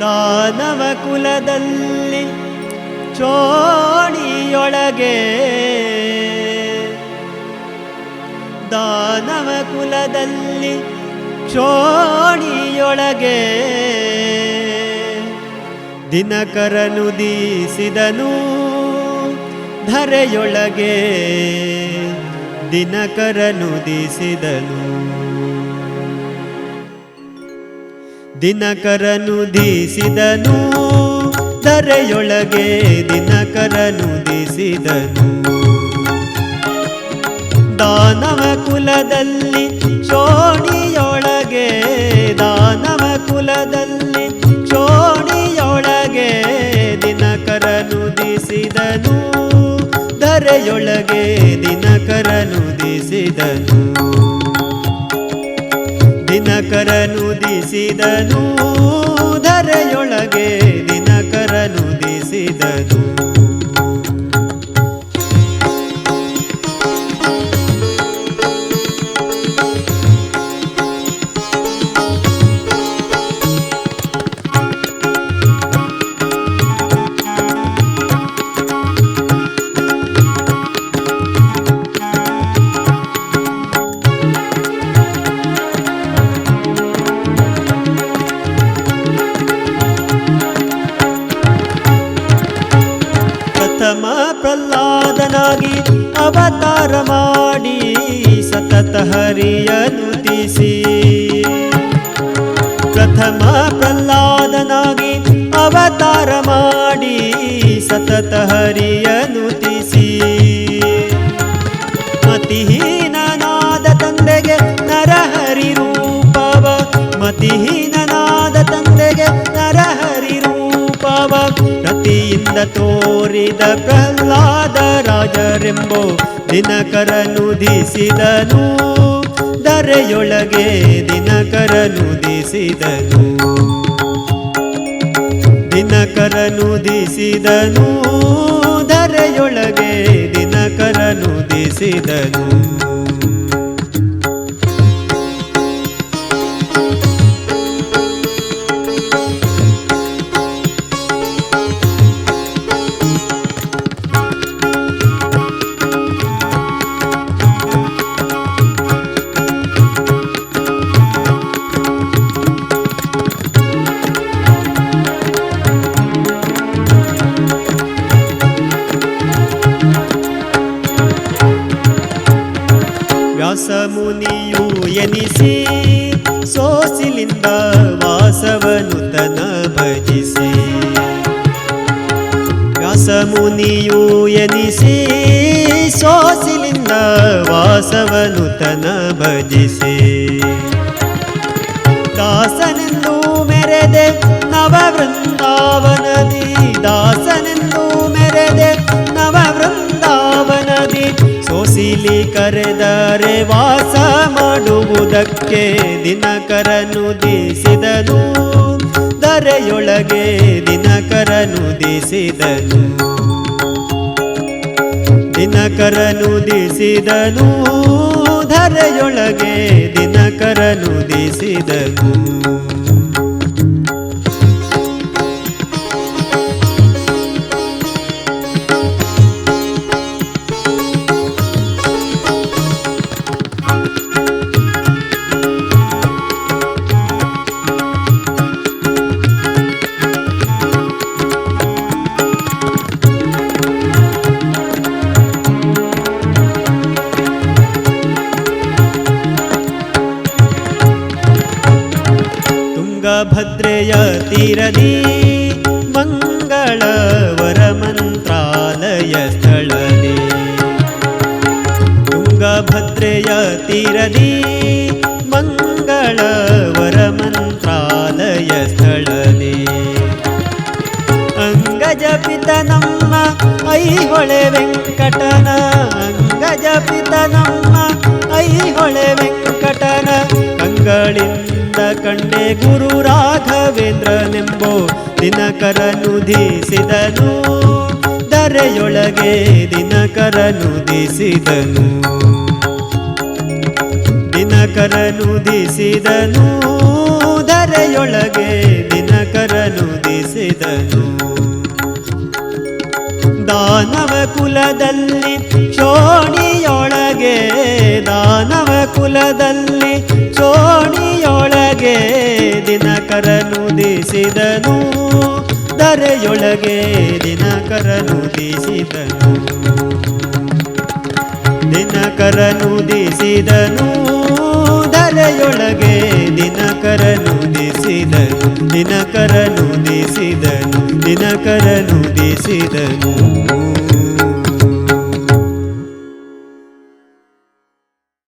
ದಾನವ ಕುಲದಲ್ಲಿ ಚೋಣಿಯೊಳಗೆ ದಾನವ ಕುಲದಲ್ಲಿ ಚೋಣಿಯೊಳಗೆ ದಿನಕರನು ದೀಸಿದನು. ಧರೆಯೊಳಗೆ ದಿನಕರನು ದೀಸಿದನು. ದಿನಕರನು ದೀಸಿದನು ಧರೆಯೊಳಗೆ ದಿನಕರನು ದೀಸಿದನು. ದಾನವ ಕುಲದಲ್ಲಿ ಶೋಣಿಯೊಳಗೆ ದಾನವ ಕುಲದಲ್ಲಿ ಧರೆಯೊಳಗೆ ದಿನಕರನು ದಿಸಿದನು. ದಿನಕರನು ದಿಸಿದನು ಧರೆಯೊಳಗೆ ದಿನಕರನು ಅವತಾರ ಮಾಡಿ ಸತತ ಹರಿಯನು ತೀಸಿ ಪ್ರಥಮ ಪ್ರಹ್ಲಾದನಾಗಿ ಅವತಾರ ಮಾಡಿ ಸತತ ಹರಿಯನು ತೀಸಿ ಮತಿಹೀನನಾದ ತಂದೆಗೆ ನರಹರಿ ರೂಪವ, ಮತಿಹೀನನಾದ ತಂದೆಗೆ ನರಹರಿ ರೂಪವ ಪ್ರತಿಯಿಂದ ತೋರಿದ ಪ್ರಹ್ಲಾದ ರಾಜರೆಂಬೋ ದಿನಕರನು ದಿಸಿದನು. ಧರೆಯೊಳಗೆ ದಿನಕರನು ದಿಸಿದನು. ದಿನಕರನು ಎನಿಸಿ ಸೋಸಿಲಿಂದ ವಾಸವನು ತನ ಭಜಿಸಿ. ವ್ಯಾಸಮುನಿಯು ಎನಿಸಿ, ಸೋಸಿಲಿಂದ ವಾಸವನು ತನ ಭಜಿಸಿ. ದಾಸನೆಂದು ಮೆರೆದೆ ನವ ವೃಂದಾವನದಿ ದಾಸನೆಂದು ಮೆರೆದೆ ನವ ವೃಂದಾವನದಿ ಸೋಸಿಲಿ ವಾಸ ಮಾಡುವುದಕ್ಕೆ ದಿನಕರನು ದೀಸಿದನು. ದರೆಯೊಳಗೆ ದಿನಕರನು ದೀಸಿದನು. ದಿನಕರನು ದೀಸಿದನು. ಧರೆಯೊಳಗೆ ದಿನಕರನು ದಿಸಿದನು. गभद्रयतीरदी मङ्गलवरमन्त्रालयस्थलने गभद्रयतीरदि मङ्गलवरमन्त्रालयस्थलदे। अङ्गजपितनम् ಗುರು ರಾಘವೇಂದ್ರನೆಂಬೋ ದಿನಕರನು ದೀಸಿದನು. ದರೆಯೊಳಗೆ ದಿನಕರನು ದೀಸಿದನು. ದಿನಕರನು ದೀಸಿದನು. ದರೆಯೊಳಗೆ ದಿನಕರನು ದೀಸಿದನು. ದಾನವ ಕುಲದಲ್ಲಿ ಚೋಣಿಯೊಳಗೆ ದಾನವ ಕುಲದಲ್ಲಿ ಚೋಣಿಯೊಳಗೆ ದಿನಕರನುದಿಸಿದನು ಧರೆಯೊಳಗೆ ದಿನಕರನುದಿಸಿದನು ದಿನಕರನುದಿಸಿದನು ಧರೆಯೊಳಗೆ ದಿನಕರನುದಿಸಿದನು ದಿನಕರನುದಿಸಿದನು ದಿನಕರನುದಿಸಿದನು